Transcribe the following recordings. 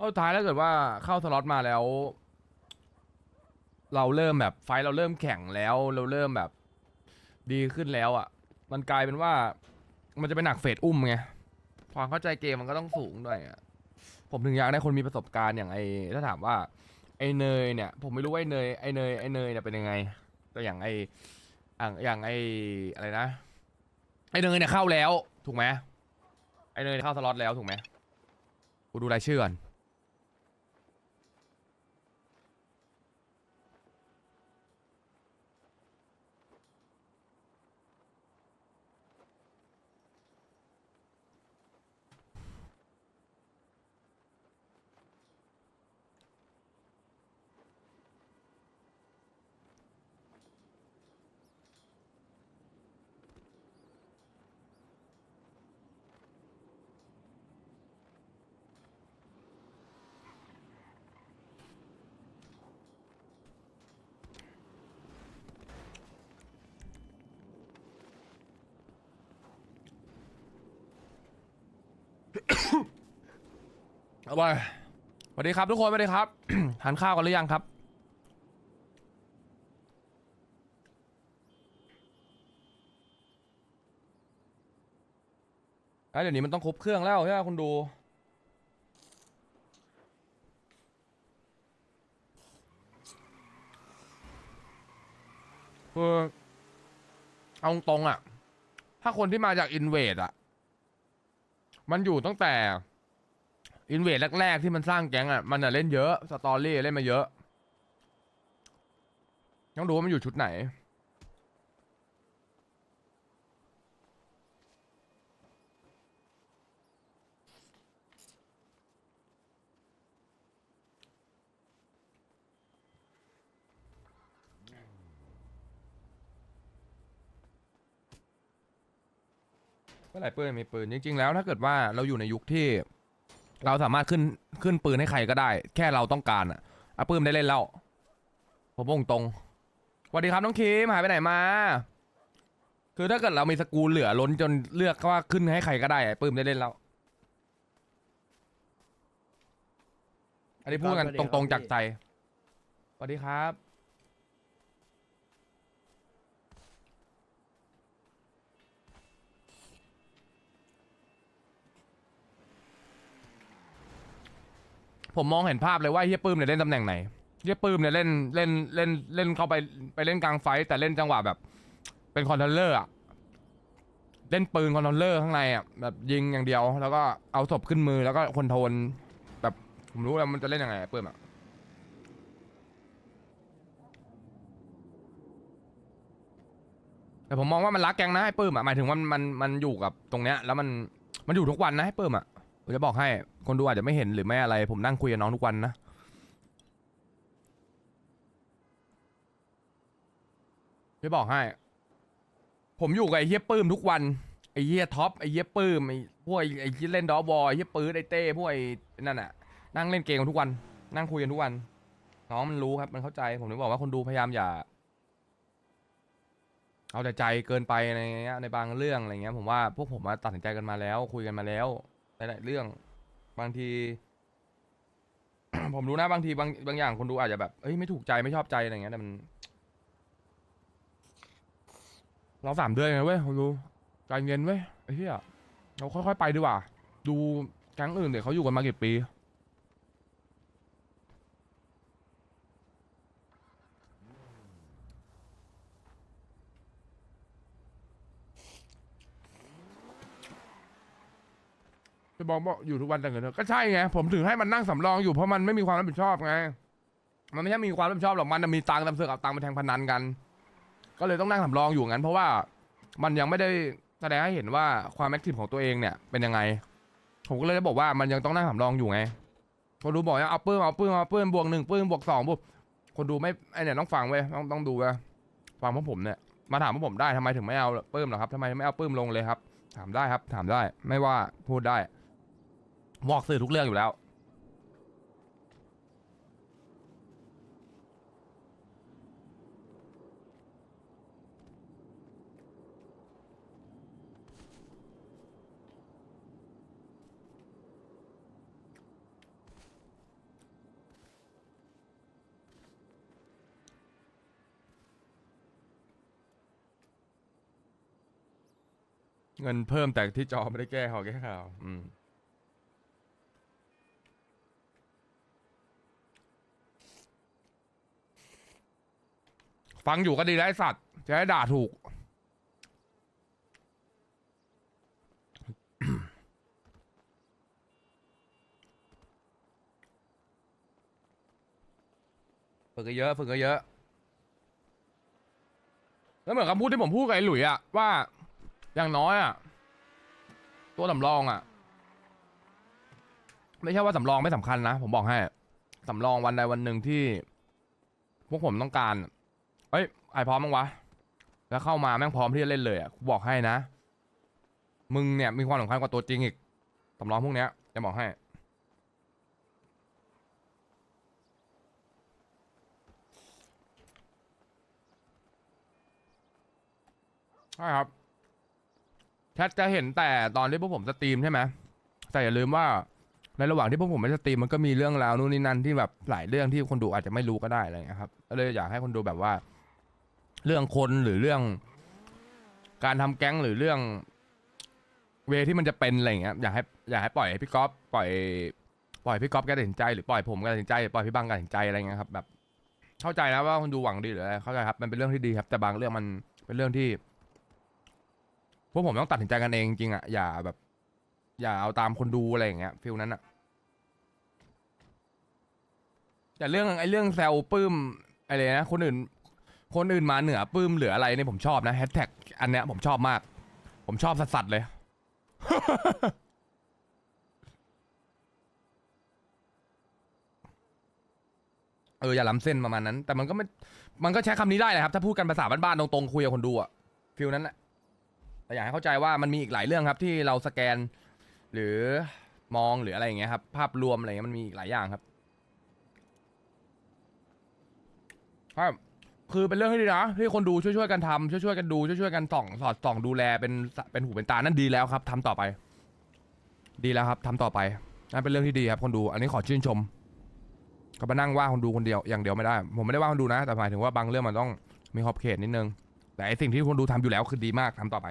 เอาสุดท้ายถ้าเกิดว่าเข้าสล็อตมาแล้ว เราเริ่มแบบไฟท์เราเริ่มแข่งแล้ว เราเริ่มแบบ ดีขึ้นแล้วอะ มันกลายเป็นว่ามันจะเป็นหนักเฟดอุ้มไงความเข้าใจเกมมันก็ต้องสูงด้วยอะผมถึงอยากได้คนมีประสบการณ์อย่างไอถ้าถามว่า ไอเนยเนี่ย ผมไม่รู้ว่าไอเนยไอเนยไอเนยเนี่ยเป็นยังไงแต่อย่างไออย่างอย่างไออะไรนะ ไอเนยเนี่ยเข้าแล้ว ถูกไหมไอเนยเข้าสล็อตแล้วถูกไหมกูดูรายชื่อก่อน เอาไปสวัสดีครับทุกคนสวัสดีครับ ทานข้าวกันหรือยังครับ ไอ้เดี๋ยวนี้มันต้องครบเครื่องแล้วใช่ไหมคุณดู คือเอาตรงๆอะ ถ้าคนที่มาจากอินเวดอะ มันอยู่ตั้งแต่อินเวสแรกๆที่มันสร้างแก๊งอะมันอะเล่นเยอะสตอรี่เล่นมาเยอะต้องดูว่ามันอยู่ชุดไหน เมื่อไหร่ปืนมีปืนจริง ๆ แล้วถ้าเกิดว่าเราอยู่ในยุคที่ เราสามารถขึ้นขึ้นปืนให้ใครก็ได้ แค่เราต้องการอะอาปื้มได้เล่นแล้วผมบอกตรงสวัสดีครับน้องคิมหายไปไหนมา คือถ้าเกิดเรามีสกรูเหลือล้นจนเลือกว่าขึ้นให้ใครก็ได้อะปื้มได้เล่นแล้วอันนี้พูดกันตรงๆจากใจสวัสดีครับ ผมมองเห็นภาพเลยว่าเฮียปื้มเนี่ยเล่นตำแหน่งไหนเฮียปื้มเนี่ยเล่นเล่นเล่นเล่นเข้าไปไปเล่นกลางไฟต์แต่เล่นจังหวะแบบ เป็นคอนโทรลเลอร์อะเล่นปืนคอนโทรลเลอร์ข้างในอะแบบยิงอย่างเดียว แล้วก็เอาศพขึ้นมือแล้วก็คนโทรลแบบผมรู้แล้วมันจะเล่นยังไงปื้มอะแต่ผมมองว่ามันรักแกงนะไอ้ปื้มอะหมายถึงว่ามันมันมันอยู่กับตรงเนี้ย แล้วมันมันอยู่ทุกวันนะไอ้ปื้มอะ ผมจะบอกให้คนดูอาจจะไม่เห็นหรือไม่อะไร ผมนั่งคุยกับน้องทุกวันนะ จะบอกให้ ผมอยู่กับไอ้เฮียปื้มทุกวัน ไอ้เฮียท็อป ไอ้เฮียปื้ม ไอ้พวกไอ้ไอ้ที่เล่นดอบอลไอ้เฮียปื้ดไอ้เต้ พวกไอ้นั่นน่ะ นั่งเล่นเกมกันทุกวัน นั่งคุยกันทุกวัน น้องมันรู้ครับ มันเข้าใจ ผมถึงบอกว่าคนดูพยายามอย่า เอาแต่ใจเกินไปในเงี้ยในบางเรื่องอะไรเงี้ย ผมว่าพวกผมมาตัดสินใจกันมาแล้ว คุยกันมาแล้ว หลายๆเรื่อง บางที ผมรู้นะบางทีบางบางอย่างคนดูอาจจะแบบเอ้ยไม่ถูกใจไม่ชอบใจอะไรอย่างเงี้ยแต่มัน เราสามเดือนไงเว้ยคนดูใจเย็นเว้ยไอ้เหี้ยเราค่อยๆไปดีกว่า ดูแก๊งอื่นเดี๋ยวเขาอยู่กันมากี่ปี จะบอกว่าอยู่ทุกวันแต่เงินเถอะก็ใช่ไงผมถึงให้มันนั่งสำรองอยู่เพราะมันไม่มีความรับผิดชอบไง มันไม่ใช่มีความรับผิดชอบหรอกมันนะมีตังค์ตำเสือกเอาตังค์ไปแทงพนันกัน ก็เลยต้องนั่งสำรองอยู่งั้น เพราะว่ามันยังไม่ได้แสดงให้เห็นว่าความแอคทีฟของตัวเองเนี่ยเป็นยังไง ผมก็เลยได้บอกว่ามันยังต้องนั่งสำรองอยู่ไงคนดูบอกว่าเอาปื้มเอาปื้มเอาปื้มบวกหนึ่งปื้มบวกสองบวกคนดูไม่ไอเนี่ยต้องฟังเว้ยต้องต้องดูเว้ยฟังพวกผมเนี่ยมาถามพวกผมได้ทำไมถึงไม่เอาปื้มหรอครับทำไมไม่เอาปื้มลงเลยครับ ถามได้ครับ ถามได้ไม่ว่าพูดได้ มอกซื้อทุกเรื่องอยู่แล้ว เงินเพิ่มแต่ที่จอไม่ได้แก้ขอแก้ข่าว อืม ฟังอยู่ก็ดีแล้วไอ้สัตว์ จะได้ด่าถูก ฝึกกันเยอะฝึกกันเยอะ แล้วเหมือนคำพูดที่ผมพูดกับไอ้หลุยอะว่า อย่างน้อยอะตัวสำรองอะไม่ใช่ว่าสำรองไม่สำคัญนะ ผมบอกให้สำรองวันใดวันหนึ่งที่ พวกผมต้องการ เอ้ยไอพร้อมมั้งวะ แล้วเข้ามาแม่งพร้อมที่จะเล่นเลยอะกูบอกให้นะ มึงเนี่ยมีความสำคัญกว่าตัวจริงอีกสำรองพวกเนี้ยจะบอกให้ ใช่ครับแชทจะเห็นแต่ตอนที่พวกผมสตรีมใช่ไหมแต่อย่าลืมว่าในระหว่างที่พวกผมไม่สตรีมมันก็มีเรื่องราวนู่นนี่นั่นที่แบบหลายเรื่องที่คนดูอาจจะไม่รู้ก็ได้อะไรเงี้ยครับก็เลยอยากให้คนดูแบบว่า เรื่องคนหรือเรื่อง การทำแก๊งหรือเรื่อง เวที่มันจะเป็นอะไรเงี้ยอยากให้อยากให้ปล่อยให้พี่ก๊อฟปล่อยปล่อยพี่ก๊อฟแกตัดสินใจหรือปล่อยผมแกตัดสินใจหรือปล่อยพี่บังแกตัดสินใจอะไรเงี้ยครับแบบ เข้าใจนะว่าคนดูหวังดีหรืออะไรเข้าใจครับ มันเป็นเรื่องที่ดีครับ แต่บางเรื่องมันเป็นเรื่องที่พวกผมต้องตัดสินใจกันเองจริงอะอย่าแบบ อย่าเอาตามคนดูอะไรอย่างเงี้ยฟิลนั้นอะแต่เรื่องไอ้เรื่องแซวปื้มอะไรนะคนอื่น คนอื่นมาเหนือปื้มเหลืออะไรเนี่ยผมชอบนะแฮชแท็กอันเนี้ยผมชอบมาก ผมชอบสัสๆเลย เอออย่าล้ำเส้นประมาณนั้น แต่มันก็ไม่ มันก็ใช้คำนี้ได้แหละครับ ถ้าพูดกันภาษาบ้านๆตรงๆคุยกับคนดูอะฟิลนั้นแหละแต่อยากให้เข้าใจว่ามันมีอีกหลายเรื่องครับ ที่เราสแกน หรือมองหรืออะไรอย่างเงี้ยครับ ภาพรวมอะไรเงี้ยมันมีอีกหลายอย่างครับครับ คือเป็นเรื่องที่ดีนะที่คนดูช่วยๆกันทำช่วยๆกันดูช่วยๆกันส่องสอดส่องดูแลเป็นเป็นหูเป็นตานั่นดีแล้วครับทำต่อไป ดีแล้วครับทำต่อไปนั่นเป็นเรื่องที่ดีครับ คนดู อันนี้ขอชื่นชมก็มานั่งว่าคนดูคนเดียวอย่างเดียวไม่ได้ ผมไม่ได้ว่าคนดูนะ แต่หมายถึงว่าบางเรื่องมันต้องมีขอบเขตนิดนึงแต่ไอสิ่งที่คนดูทำอยู่แล้วคือดีมากทำต่อไป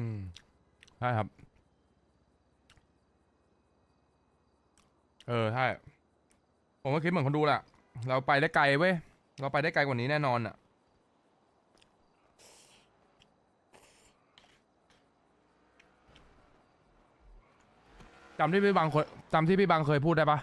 อืมใช่ครับ เออใช่ผมก็คิดเหมือนคนดูแหละเราไปได้ไกลเว้ยเราไปได้ไกลกว่านี้แน่นอนอะจำที่พี่บางเคยจำที่พี่บางเคยพูดได้ปะ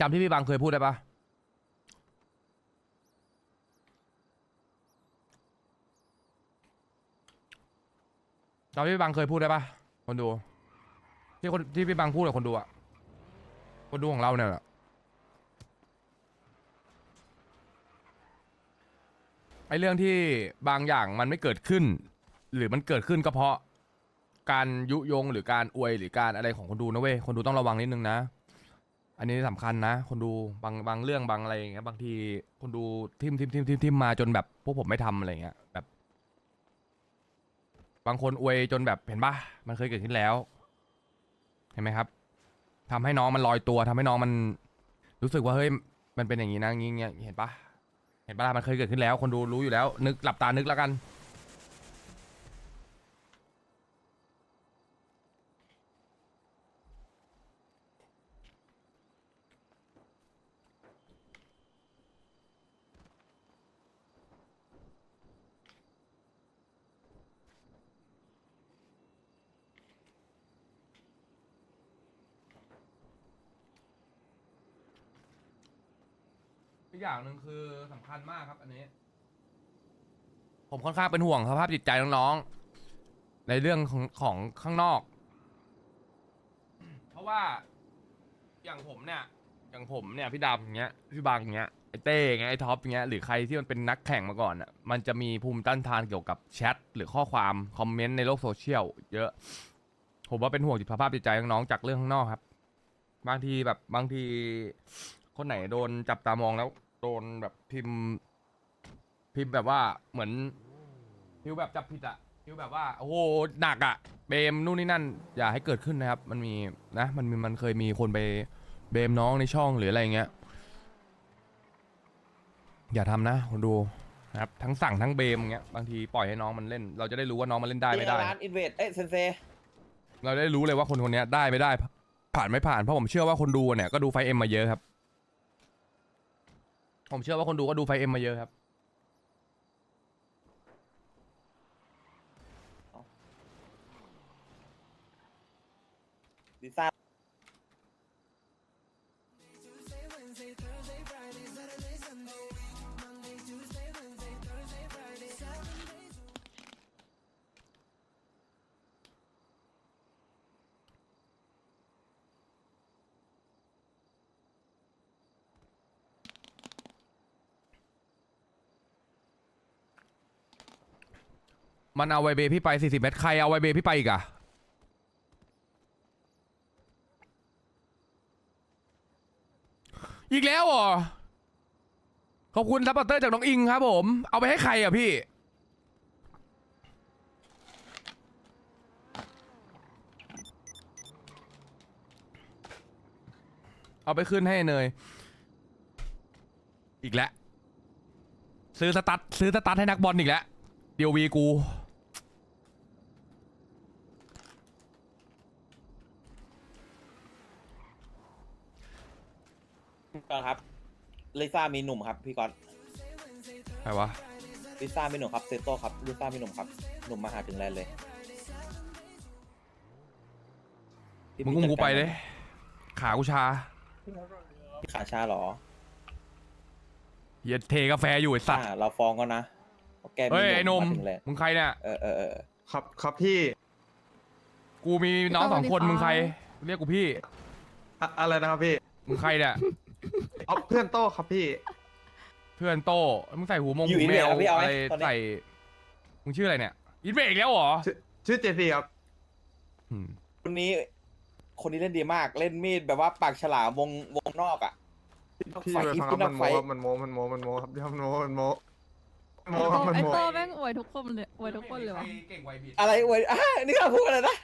จำที่พี่บางเคยพูดได้ปะ จำที่พี่บังเคยพูดได้ปะคนดู ที่คนที่พี่บังพูดกับคนดูอะคนดูของเราเนี่ยแหละไอเรื่องที่บางอย่างมันไม่เกิดขึ้น หรือมันเกิดขึ้นก็เพราะ การยุยงหรือการอวยหรือการอะไรของคนดูนะเว้ยคนดูต้องระวังนิดนึงนะ อันนี้สำคัญนะ คนดูบางบางเรื่องบางอะไรอย่างเงี้ยบางทีคนดูทิมทิมทิมทิมทิมมาจนแบบพวกผมไม่ทำอะไรเงี้ยแบบ บางคนอวยจนแบบเห็นปะมันเคยเกิดขึ้นแล้ว เห็นไหมครับทำให้น้องมันลอยตัวทำให้น้องมัน รู้สึกว่าเฮ้ยมันเป็นอย่างนี้นะงี้เงี้ยเห็นปะเห็นปะล่ะมันเคยเกิดขึ้นแล้ว คนดูรู้อยู่แล้ว นึกหลับตานึกแล้วกัน อีกอย่างหนึ่งคือสำคัญมากครับ อันนี้ ผมค่อนข้างเป็นห่วงสภาพจิตใจน้องๆ ในเรื่องของของข้างนอก เพราะว่า อย่างผมเนี่ย อย่างผมเนี่ยพี่ดำอย่างเงี้ยพี่บางอย่างเงี้ยไอไอ้เต้ไงไอ้ท็อปเงี้ยหรือใครที่มันเป็นนักแข่งมาก่อนอะมันจะมีภูมิต้านทานเกี่ยวกับแชทหรือข้อความคอมเมนต์ในโลกโซเชียลเยอะ ผมว่าเป็นห่วงจิตสภาพจิตใจน้องๆจากเรื่องข้างนอกครับ บางทีแบบบางทีคนไหนโดนจับตามองแล้วโดนแบบพิมพ์ พิมพ์แบบว่าเหมือนพิมพ์แบบจับผิดอะพิมพ์แบบว่าโอ้โหหนักอะเบมนู่นนี่นั่น อย่าให้เกิดขึ้นนะครับ มันมีนะมันมีมันเคยมีคนไปเบมน้องในช่องหรืออะไรเงี้ยอย่าทำนะคนดูนะครับทั้งสั่งทั้งเบมเงี้ยบางทีปล่อยให้น้องมันเล่น เราจะได้รู้ว่าน้องมันเล่นได้ไม่ได้ร้านอินเวสเอ้ยเซนเซเราได้รู้เลยว่าคนคนเนี้ยได้ไม่ได้ ผ่านไม่ผ่านเพราะผมเชื่อว่าคนดูเนี่ยก็ดูไฟเอ็มมาเยอะครับ ผมเชื่อว่าคนดูก็ดูไฟเอ็มมาเยอะครับ ลิซ่า มันเอาไวเบพี่ไป40เมตรใครเอาไวเบพี่ไปอีกอะอีกแล้วเหรอขอบคุณซัพพอร์เตอร์จากน้องอิงครับผม เอาไปให้ใครอะพี่ เอาไปขึ้นให้เนย อีกแล้ว ซื้อสตัดซื้อสตัดให้นักบอลอีกแล้วเดียววีกู ก่อนครับลิซ่ามีหนุ่มครับพี่ก๊อตใครวะลิซ่ามีหนุ่มครับเซโต้ครับลิซ่ามีหนุ่มครับหนุ่มมาหาถึงแลนด์เลยพี่มึงอุ้มกูไปเลย ขากูชาพี่ขาชาเหรอเหี้ยเทกาแฟอยู่ไอ้สัตว์อ่าเราฟ้องก็นะเพราะแกมีเฮ้ยไอ้หนมมาถึงแลนด์มึงใครเนี่ยเออเออเออครับครับพี่กูมีน้องสองคนสวัสดีครับมึงใคร เรียกกูพี่อะอะไรนะครับพี่มึงใครเนี่ย เอาเพื่อนโต้ครับพี่ เพื่อนโตมึงใส่หูมงอยู่หูอินแมเวสวครับพี่เอาไหมอะไรตอนนี้ ใส่ มึงชื่ออะไรเนี่ย อินเบรกแล้วเหรอชื่อชื่อเจซีครับ อืมคนนี้ คนนี้เล่นดีมาก เล่นมีดแบบว่าปากฉลามวงวงนอกอะพี่ไฟไปที่ฟังคขึ้รับนมันไฟโมครับมันโมมันโมมันโมครับเดี๋ยวมันโมมันโมมันโมไอ้ครับโต้มันไอ้โม โต้แม่งอวยทุกคนเลยอวยทุกคนเลยวะเก่งไวบีดอะไรเว้ยอะนี่ข้าพูดอะไรนะ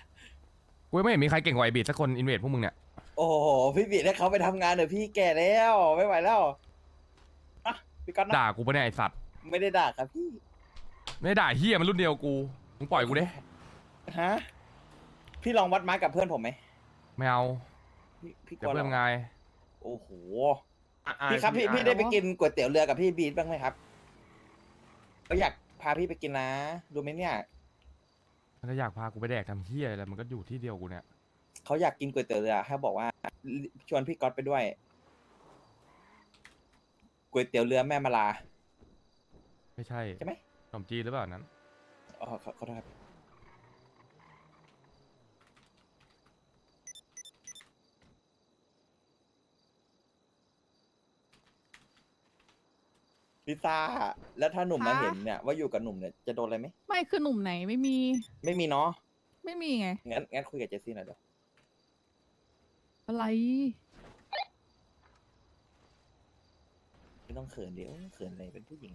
กูยังไม่เห็นมีใครเก่งไวบีดสักคนอินเวดพวกมึงเนี่ย โอ้โหพี่บีดให้เขาไปทำงานเถอะพี่แก่แล้วไม่ไหวแล้วนะพี่ก๊อตนะด่ากูปะเนี่ยไอสัตว์ ไม่ได้ด่าครับพี่ไม่ได้ด่าเฮียมันรุ่นเดียวกูมึงปล่อยกูดิฮะพี่ลองวัดไม้กับเพื่อนผมไหมไม่เอาพี่พี่กเดี๋ยวลัวเพื่อนเหรไงอโอ้โหอะพี่ครับพี่อะพี่ได้ไปกินก๋วยเตี๋ยวเรือกับพี่บีทบ้างไหมครับก็อยากพาพี่ไปกินนะดูไหมเนี่ยมันก็อยากพากูไปแดกทำเฮียอะไรมันก็อยู่ที่เดียวกูเนี่ย เขาอยากกินก๋วยเตี๋ยวเรือให้บอกว่าชวนพี่ก๊อตไปด้วยก๋วยเตี๋ยวเรือแม่มาลา ไม่ใช่ใช่ไหม ขนมจีนหรือเปล่านั้น อ๋อขอขอโทษครับลิซ่าแล้วถ้าหนุ่มมาคะ เห็นเนี่ยว่าอยู่กับหนุ่มเนี่ยจะโดนอะไรไหมไม่คือหนุ่มไหนไม่มี ไม่มีเนาะไม่มีไงงั้นงั้นคุยกับเจสซี่หน่อยเดี๋ยว อะไร ไม่ต้องเขินเดี๋ยวเขินอะไรเป็นผู้หญิง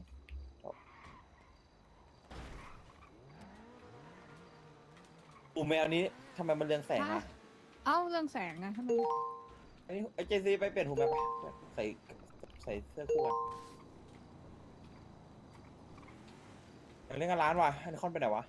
อูแมวนี้ทำไมมันเรืองแสงอะเอ้าเรื่องแสงอะทำไมไอ้ยไอ้เจสซี่ไปเปลี่ยนหูแมวไปใส่ใส่เสื้อคู่กันอยากเล่นกันร้านว่ะไอ้นครไปไหนวะ